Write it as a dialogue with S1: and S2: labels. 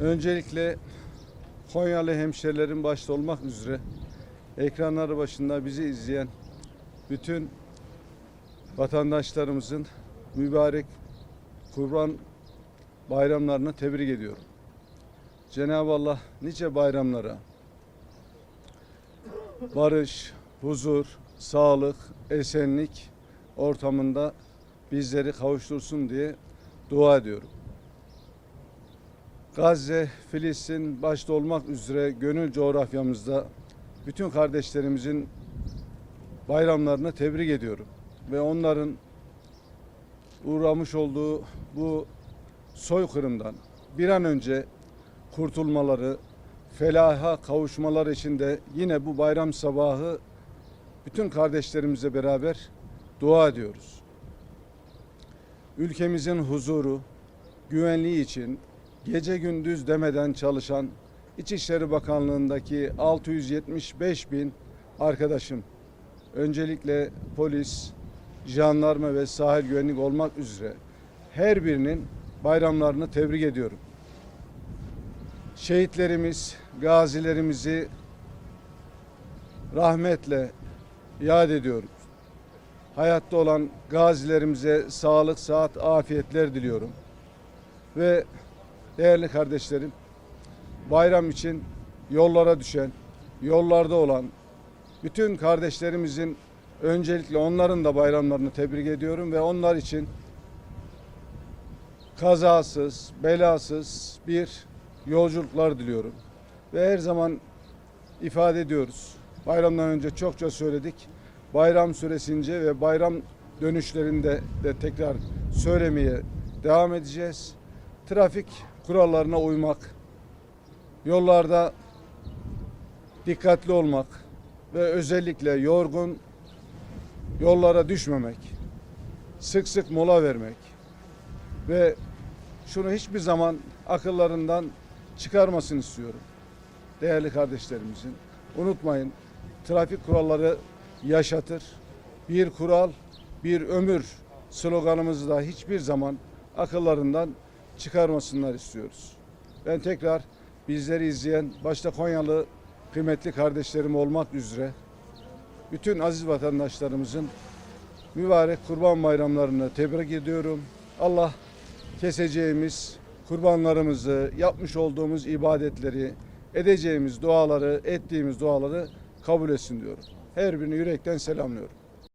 S1: Öncelikle Konyalı hemşerilerin başta olmak üzere ekranları başında bizi izleyen bütün vatandaşlarımızın mübarek kurban bayramlarını tebrik ediyorum. Cenab-ı Allah nice bayramlara barış, huzur, sağlık, esenlik ortamında bizleri kavuştursun diye dua ediyorum. Gazze, Filistin başta olmak üzere gönül coğrafyamızda bütün kardeşlerimizin bayramlarını tebrik ediyorum. Ve onların uğramış olduğu bu soykırımdan bir an önce kurtulmaları, felaha kavuşmaları için de yine bu bayram sabahı bütün kardeşlerimizle beraber dua ediyoruz. Ülkemizin huzuru, güvenliği için gece gündüz demeden çalışan İçişleri Bakanlığı'ndaki 675 bin arkadaşım, öncelikle polis, jandarma ve sahil güvenlik olmak üzere her birinin bayramlarını tebrik ediyorum. Şehitlerimiz, gazilerimizi rahmetle yad ediyoruz. Hayatta olan gazilerimize sağlık, sıhhat, afiyetler diliyorum. Ve değerli kardeşlerim, bayram için yollara düşen, yollarda olan bütün kardeşlerimizin öncelikle onların da bayramlarını tebrik ediyorum ve onlar için kazasız, belasız bir yolculuklar diliyorum. Ve her zaman ifade ediyoruz. Bayramdan önce çokça söyledik. Bayram süresince ve bayram dönüşlerinde de tekrar söylemeye devam edeceğiz. Trafik kurallarına uymak, yollarda dikkatli olmak ve özellikle yorgun yollara düşmemek, sık sık mola vermek ve şunu hiçbir zaman akıllarından çıkarmasını istiyorum. Değerli kardeşlerimizin unutmayın trafik kuralları yaşatır. Bir kural, bir ömür sloganımızı da hiçbir zaman akıllarından çıkarmasınlar istiyoruz. Ben tekrar bizleri izleyen başta Konyalı kıymetli kardeşlerim olmak üzere bütün aziz vatandaşlarımızın mübarek kurban bayramlarını tebrik ediyorum. Allah keseceğimiz kurbanlarımızı, yapmış olduğumuz ibadetleri, edeceğimiz duaları, ettiğimiz duaları kabul etsin diyorum. Her birini yürekten selamlıyorum.